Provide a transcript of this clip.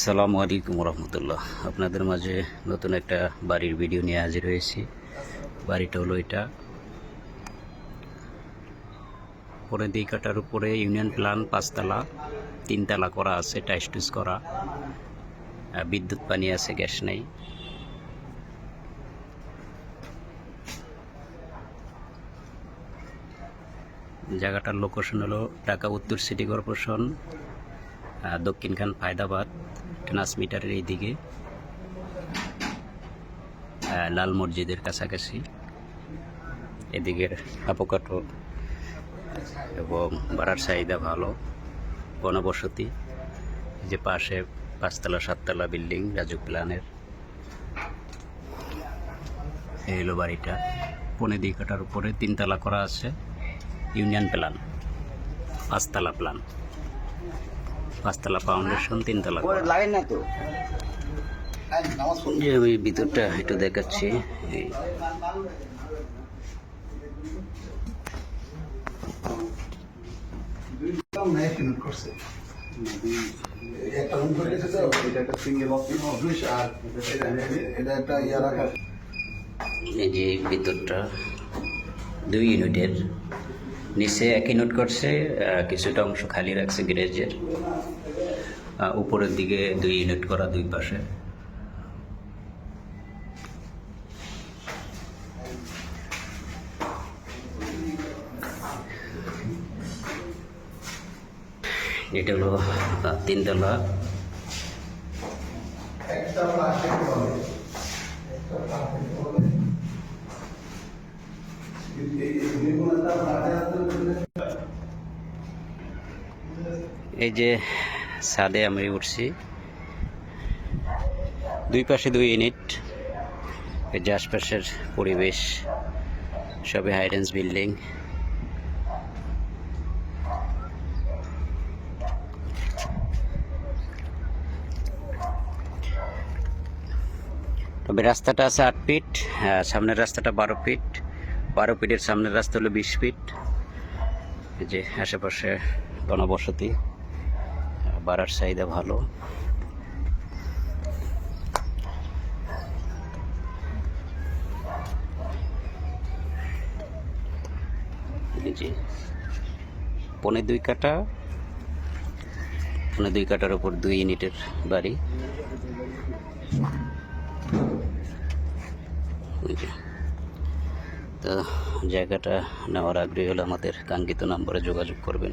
সালামু আলাইকুম রহমতুল্লাহ আপনাদের মাঝে নতুন একটা বাড়ির ভিডিও নিয়ে হাজির হয়েছি। বাড়িটা হলো এটা। পরে দিই কাটার উপরে ইউনিয়ন প্ল্যান পাঁচতলা, তিনতলা করা আছে টাইস টুস করা। বিদ্যুৎ পানি আছে, গ্যাস নেই। জায়গাটার লোকেশন হলো ঢাকা উত্তর সিটি কর্পোরেশন দক্ষিণখান ফায়দাবাদ ট্রান্সমিটারের এই দিকে লাল মসজিদের কাছাকাছি, এদিকের হাপোকাটো এবং ভাড়ার চাহিদা ভালো এই যে পাশে পাঁচতলা, সাততলা বিল্ডিং রাজু প্ল্যানের। এই হলো বাড়িটা। পনে দিক কাটার উপরে তিনতলা করা আছে, ইউনিয়ন প্ল্যান, পাঁচতলা প্ল্যান। পাঁচতলা ফাউন্ডেশন তিনতলা যে ওই ভিতরটা একটু দেখাচ্ছি। এই। যে ভিতরটা দুই ইউনিটের। নিচে এক ইউনিট করছে কিছুটা অংশ খালি রাখছে গ্যারেজের। উপরের দিকে দুই ইউনিট করা দুই পাশে। এটা হলো তিনতলা। এই যে ছাদে আমি উঠছি। দুই পাশে দুই ইউনিট। এই যে আশপাশের পরিবেশ সবে হাইডেন্স বিল্ডিং তবে রাস্তাটা আছে আট ফিট আহ, সামনের রাস্তাটা বারো ফিট বারো ফিটের সামনের রাস্তা হলো বিশ ফিট যে আশেপাশে গণবসতি বাড়ার চাহিদা ভালো। যে পনে দুই কাটা পনে দুই কাটার উপর দুই ইউনিটের বাড়ি। তো জায়গাটা নেওয়ার আগ্রহী হলে আমাদের কাঙ্ক্ষিত নম্বরে যোগাযোগ করবেন।